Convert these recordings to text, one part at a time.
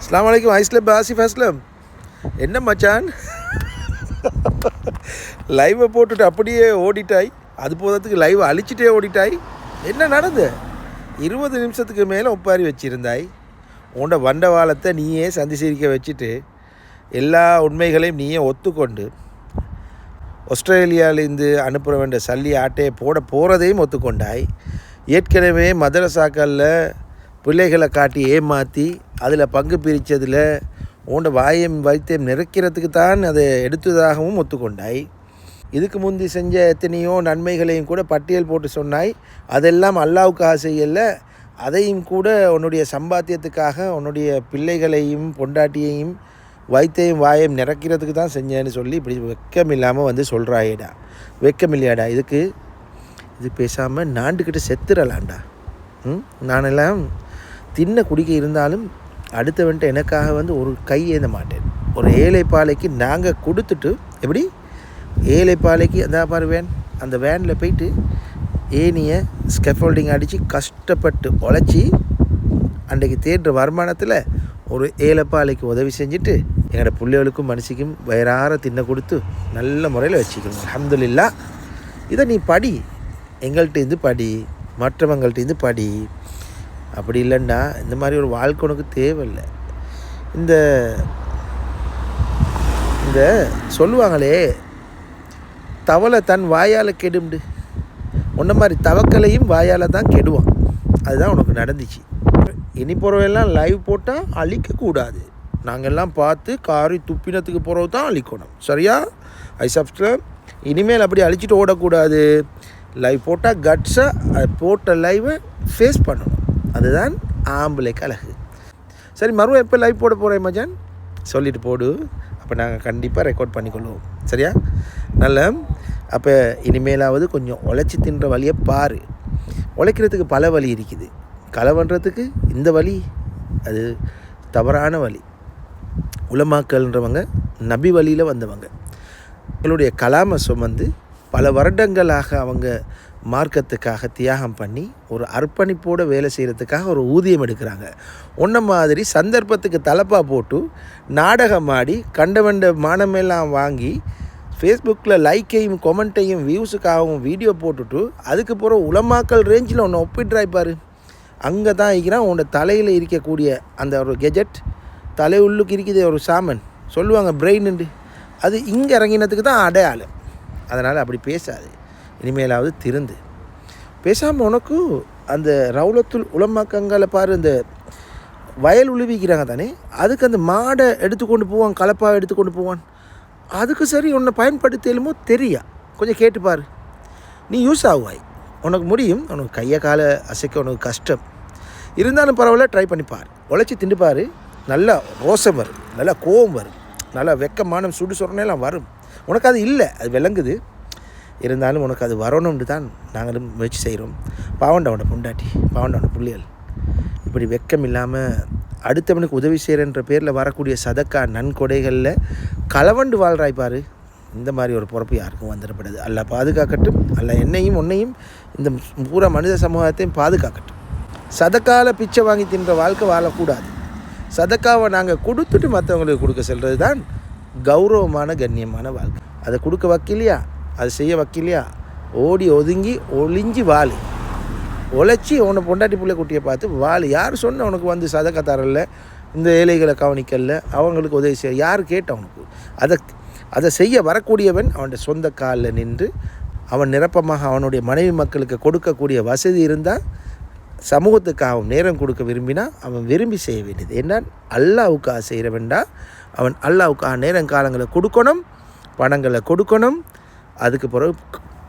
அஸ்லாம் வலைக்கும் ஐஸ்லப் ஆசிஃப் அஸ்லம் என்ன மச்சான்? லைவை போட்டுட்டு அப்படியே ஓடிட்டாய். அது போகிறதுக்கு லைவை அழிச்சிட்டே ஓடிட்டாய். என்ன நடந்து? இருபது நிமிஷத்துக்கு மேலே ஒப்பாரி வச்சிருந்தாய். உன்னோட வண்டவாளத்தை நீயே சந்தி சிரிக்க வச்சுட்டு எல்லா உண்மைகளையும் நீயே ஒத்துக்கொண்டு ஆஸ்திரேலியாவிலேருந்து அனுப்புற வேண்டிய சல்லி ஆட்டையை போட போகிறதையும் ஒத்துக்கொண்டாய். ஏற்கனவே மதரசாக்களில் பிள்ளைகளை காட்டி ஏமாற்றி அதில் பங்கு பிரித்ததில் உண்ட வாயம் வைத்தியம் நிறைக்கிறதுக்கு தான் அதை எடுத்ததாகவும் ஒத்துக்கொண்டாய். இதுக்கு முந்தி செஞ்ச எத்தனையோ நன்மைகளையும் கூட பட்டியல் போட்டு சொன்னாய். அதெல்லாம் அல்லாவுக்காக செய்யலை அதையும் கூட உன்னுடைய சம்பாத்தியத்துக்காக உன்னுடைய பிள்ளைகளையும் பொண்டாட்டியையும் வைத்தையும் வாயம் நிறக்கிறதுக்கு தான் செஞ்சேன்னு சொல்லி இப்படி வெக்கம் இல்லாமல் வந்து சொல்கிறாயேடா வெக்கம் இல்லையாடா இதுக்கு? இது பேசாமல் நாண்டுக்கிட்ட செத்துறலாம்டா. ம்? நானெல்லாம் தின்ன குடிக்க இருந்தாலும் அடுத்தவன்ட்டு எனக்காக வந்து ஒரு கை ஏந்த மாட்டேன். ஒரு ஏழை பாலைக்கு நாங்கள் கொடுத்துட்டு எப்படி? ஏழை பாலைக்கு அந்த பாரு வேன் அந்த வேனில் போயிட்டு ஏனியை ஸ்கெஃபோல்டிங் அடித்து கஷ்டப்பட்டு உழைச்சி அன்றைக்கு தேடுற வருமானத்தில் ஒரு ஏழைப்பாலைக்கு உதவி செஞ்சுட்டு எங்களோட பிள்ளைகளுக்கும் மனுஷிக்கும் வயிறார தின்ன கொடுத்து நல்ல முறையில் வச்சுக்கணும். அஹமதுல்லா இதை நீ படி. எங்கள்கிட்ட இருந்து படி. மற்றவங்கள்ட்ட இருந்து படி. அப்படி இல்லைன்னா இந்த மாதிரி ஒரு வாழ்க்கை உனக்கு தேவையில்லை. இந்த இந்த சொல்லுவாங்களே தவளை தன் வாயால் கெடும்டு. உன்ன மாதிரி தவக்கலையும் வாயால் தான் கெடுவான். அதுதான் உனக்கு நடந்துச்சு. இனி போகிறவெல்லாம் லைவ் போட்டால் அழிக்கக்கூடாது நாங்கள்லாம் பார்த்து காரி துப்பினத்துக்கு போகிறது தான் அழிக்கணும். சரியா? ஐ சப்ஸ்கிரைப் இனிமேல் அப்படி அழிச்சிட்டு ஓடக்கூடாது. லைவ் போட்டால் கட்ஸாக போட்ட லைவை ஃபேஸ் பண்ணணும். அதுதான் ஆம்பளைக்கு அழகு. சரி மறுபடியும் எப்போ லைவ் போட போகிறேன் மஜான் சொல்லிட்டு போடு. அப்போ நாங்கள் கண்டிப்பாக ரெக்கார்ட் பண்ணிக்கொள்வோம். சரியா? நல்ல அப்போ இனிமேலாவது கொஞ்சம் உழைச்சி தின்ற வழியை பாரு. உழைக்கிறதுக்கு பல வழி இருக்குது. களை பண்ணுறதுக்கு இந்த வழி அது தவறான வழி. உலமாக்கள்ன்றவங்க நபி வழியில் வந்தவங்க. எங்களுடைய கலாமை சுமந்து பல வருடங்களாக அவங்க மார்க்கத்துக்காக தியாகம் பண்ணி ஒரு அர்ப்பணிப்போடு வேலை செய்கிறதுக்காக ஒரு ஊதியம் எடுக்கிறாங்க. ஒன்றை மாதிரி சந்தர்ப்பத்துக்கு தலைப்பாக போட்டு நாடகம் ஆடி கண்டவண்ட மானமெல்லாம் வாங்கி ஃபேஸ்புக்கில் லைக்கையும் கொமெண்ட்டையும் வியூஸுக்காகவும் வீடியோ போட்டுட்டு அதுக்கு போகிற உலமாக்கல் ரேஞ்சில் ஒன்று ஒப்பிட்றாய்ப்பார் அங்கே தான் இருக்கிறான் உன்னோட தலையில் இருக்கக்கூடிய அந்த ஒரு கெஜெட் தலை உள்ளுக்கு இருக்குது ஒரு சாமன். சொல்லுவாங்க பிரெயின்ண்டு அது இங்கே இறங்கினதுக்கு தான் அடையாளம். அதனால் அப்படி பேசாது. இனிமேலாவது திருந்து. பேசாமல் உனக்கு அந்த ரவுலத்துள் உலமாக்கங்களை பாரு இந்த வயல் உழுவிக்கிறாங்க தானே? அதுக்கு அந்த மாடை எடுத்துக்கொண்டு போவான் கலப்பாக எடுத்துக்கொண்டு போவான். அதுக்கு சரி உன்னை பயன்படுத்தலுமோ தெரியா? கொஞ்சம் கேட்டுப்பார் நீ யூஸ் ஆகுவாய். உனக்கு முடியும் உனக்கு கையை காலை அசைக்க உனக்கு கஷ்டம். இருந்தாலும் பரவாயில்ல ட்ரை பண்ணிப்பார் உழைச்சி திண்டுப்பார் நல்லா ரோசம் வரும். நல்லா கோவம் வரும். நல்லா வெக்கமானம் சுடு சொரணெல்லாம் வரும். உனக்கு அது இல்லை அது விளங்குது. இருந்தாலும் உனக்கு அது வரணும்னு தான் நாங்களும் முயற்சி செய்கிறோம். பாவண்டவனை பொண்டாட்டி பாவண்டவனை புள்ளியல் இப்படி வெக்கம் இல்லாமல் அடுத்தவனுக்கு உதவி செய்கிறன்ற பேரில் வரக்கூடிய சதக்கா நன்கொடைகளில் களவண்டு வாழ்றாய் பாரு. இந்த மாதிரி ஒரு பொறுப்பு யாருக்கும் வந்துடப்படுது. அல்ல பாதுகாக்கட்டும். அல்ல என்னையும் உன்னையும் இந்த பூரா மனித சமூகத்தையும் பாதுகாக்கட்டும். சதக்கால பிச்சை வாங்கி தின்ற வாழ்க்கை வாழக்கூடாது. சதக்காவை நாங்கள் கொடுத்துட்டு மற்றவங்களுக்கு கொடுக்க செல்வது தான் கௌரவமான கண்ணியமான வாழ்க்கை. அதை கொடுக்க வைக்கலையா அதை செய்ய வைக்கலையா? ஓடி ஒதுங்கி ஒளிஞ்சி வாழு உழைச்சி உன்னை பொண்டாட்டி பிள்ளை குட்டியை பார்த்து வாழு யார் சொன்ன உனக்கு வந்து சதக்கா தரல இந்த ஏழைகளை கவனிக்கல அவங்களுக்கு உதவி செய்ய. யார் கேட்ட அவனுக்கு அதை அதை செய்ய வரக்கூடியவன் அவனுடைய சொந்த காலில் நின்று அவன் நிரப்பமாக அவனுடைய மனைவி மக்களுக்கு கொடுக்கக்கூடிய வசதி இருந்தால் சமூகத்துக்காகவும் நேரம் கொடுக்க விரும்பினா அவன் விரும்பி செய்ய வேண்டியது. ஏன்னா அல்லாவுக்காக செய்கிற வேண்டாம் அவன் அல்லாவுக்காக நேரம் காலங்களை கொடுக்கணும் பணங்களை கொடுக்கணும் அதுக்கு பிறகு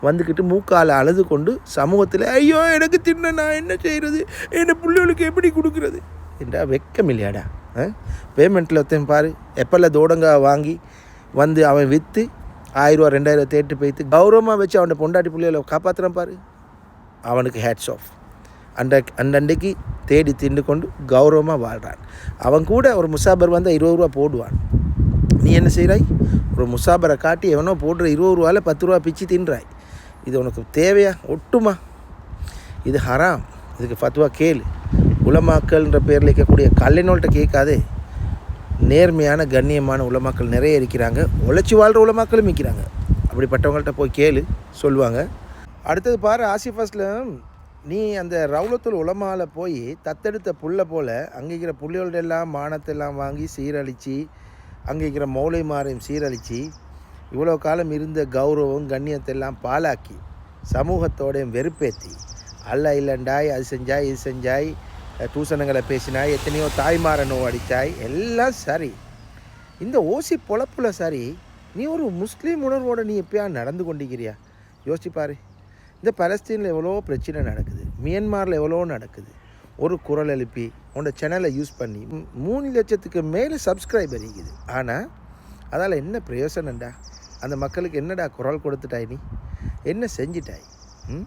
வந்துக்கிட்டு மூக்கால் அழுது கொண்டு சமூகத்தில் ஐயோ எனக்கு தின்ன நான் என்ன செய்கிறது என் பிள்ளைகளுக்கு எப்படி கொடுக்குறது? என்றா வெக்கம் இல்லையாடா பேமெண்ட்டில் ஒருத்தன் பாரு எப்பெல்லாம் தோடங்கா வாங்கி வந்து அவன் விற்று ஆயிரரூவா ரெண்டாயிரம் தேட்டு போய்த்து கௌரவமாக வச்சு அவனை பொண்டாட்டி பிள்ளைகளை காப்பாற்றுறான் பாரு. அவனுக்கு ஹேட்ஸ் ஆஃப் அண்ட அண்டண்டைக்கு தேடி திண்டு கொண்டு கௌரவமாக வாழ்கிறான் அவன் கூட ஒரு முசாபர் வந்தால் இருபது ரூபா போடுவான். நீ என்ன செய்கிறாய் ஒரு முசாபரை காட்டி எவனோ போடுற இருபது ரூபாவில் பத்து ரூபா பிச்சு தின்றாய். இது உனக்கு தேவையா? ஒட்டுமா. இது ஹராம். இதுக்கு ஃபத்வா கேளு. உலமாக்கள்ன்ற பேரில் இருக்கக்கூடிய கல்லினோல்கிட்ட கேட்காதே. நேர்மையான கண்ணியமான உலமாக்கள் நிறைய இருக்கிறாங்க. உழைச்சி வாழ்கிற உலமாக்களும் இருக்கிறாங்க. அப்படிப்பட்டவங்கள்ட்ட போய் கேளு. சொல்லுவாங்க. அடுத்தது பாரு ஆசிஃப் அஸ்லம். நீ அந்த ரவுலத்துல் உலமாவில் போய் தத்தெடுத்த புல்லை போல் அங்கே இருக்கிற புள்ளியோட எல்லாம் மானத்தெல்லாம் வாங்கி சீரழித்து அங்கே இருக்கிற மௌலைமாரையும் சீரழித்து இவ்வளோ காலம் இருந்த கௌரவம் கண்ணியத்தை எல்லாம் பாலாக்கி சமூகத்தோடையும் வெறுப்பேற்றி அல்ல இல்லைண்டாய் அது செஞ்சாய் இது செஞ்சாய் அஹ் தூசணங்களை பேசினாய் எத்தனையோ தாய்மாரனோ அடித்தாய் எல்லாம் சரி. இந்த ஓசி பொழப்பில் சரி நீ ஒரு முஸ்லீம் உணர்வோடு நீ எப்பயா நடந்து கொண்டிருக்கிறியா? யோசிப்பாரு இந்த பலஸ்தீனில் எவ்வளோ பிரச்சனை நடக்குது. மியன்மாரில் எவ்வளோ நடக்குது. ஒரு குரல் எழுப்பி உன்னோட சேனலை யூஸ் பண்ணி மூணு லட்சத்துக்கு மேலே சப்ஸ்கிரைபர் இருக்குது ஆனால் அதால் என்ன பிரயோசனம்டா? அந்த மக்களுக்கு என்னடா குரல் கொடுத்துட்டாய் நீ என்ன செஞ்சிட்டாய்? ம்?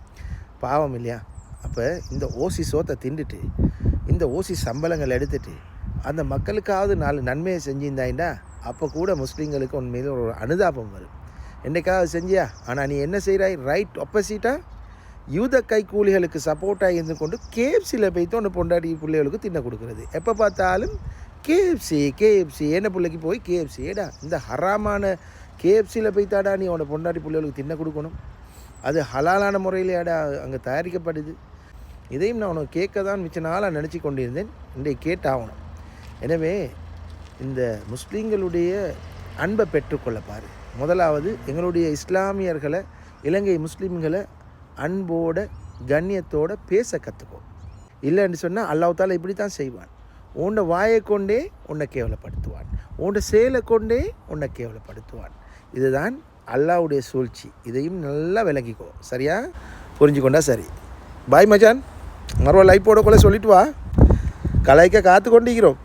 பாவம் இல்லையா? அப்போ இந்த ஓசி சோத்தை திண்டுட்டு இந்த ஓசி சம்பளங்கள் எடுத்துட்டு அந்த மக்களுக்காவது நாலு நன்மையை செஞ்சிருந்தாயிண்டா? அப்போ கூட முஸ்லீம்களுக்கு உண்மையில் ஒரு அனுதாபம் வரும். என்றைக்காவது செஞ்சியா? ஆனால் நீ என்ன செய்கிறாய் ரைட் ஆப்போசிட்டாக யூத கைக்கூலிகளுக்கு சப்போர்ட்டாக இருந்து கொண்டு கேஎஃப்சியில் போய்த்து ஒன்று பொண்டாட்டி பிள்ளைகளுக்கு தின்ன கொடுக்குறது. எப்போ பார்த்தாலும் கேஎஃப்சி கேஎஃப்சி என்ன பிள்ளைக்கு போய் கேஎஃப்சி ஏடா இந்த ஹராமான கேஎஃப்சியில் போய்த்தாடா நீ உன பொண்டாட்டி பிள்ளைகளுக்கு தின்ன கொடுக்கணும். அது ஹலாலான முறையிலேடா அங்கே தயாரிக்கப்படுது. இதையும் நான் உனக்கு கேட்க தான் மிச்ச நாளாக நினச்சி கொண்டிருந்தேன். இன்றைக்கு கேட்டாகணும். எனவே இந்த முஸ்லீம்களுடைய அன்பை பெற்றுக்கொள்ள பாரு. முதலாவது எங்களுடைய இஸ்லாமியர்களை இலங்கை முஸ்லீம்களை அன்போட கண்ணியத்தோட பேச கற்றுக்கோ இல்லைன்னு சொன்னால் அல்லாஹ் இப்படி தான் செய்வான். உன்னை வாயை கொண்டே உன்னை கேவலப்படுத்துவான். உன்னோட செயலை கொண்டே உன்னை கேவலப்படுத்துவான். இதுதான் அல்லாஹ்வுடைய சூழ்ச்சி. இதையும் நல்லா விளங்கிக்கோ. சரியா? புரிஞ்சுக்கொண்டா சரி. பாய் மச்சான். மறுவ லைஃப் போடக்குள்ள சொல்லிட்டு வா. கலாய்க்க காத்து கொண்டிருக்கிறோம்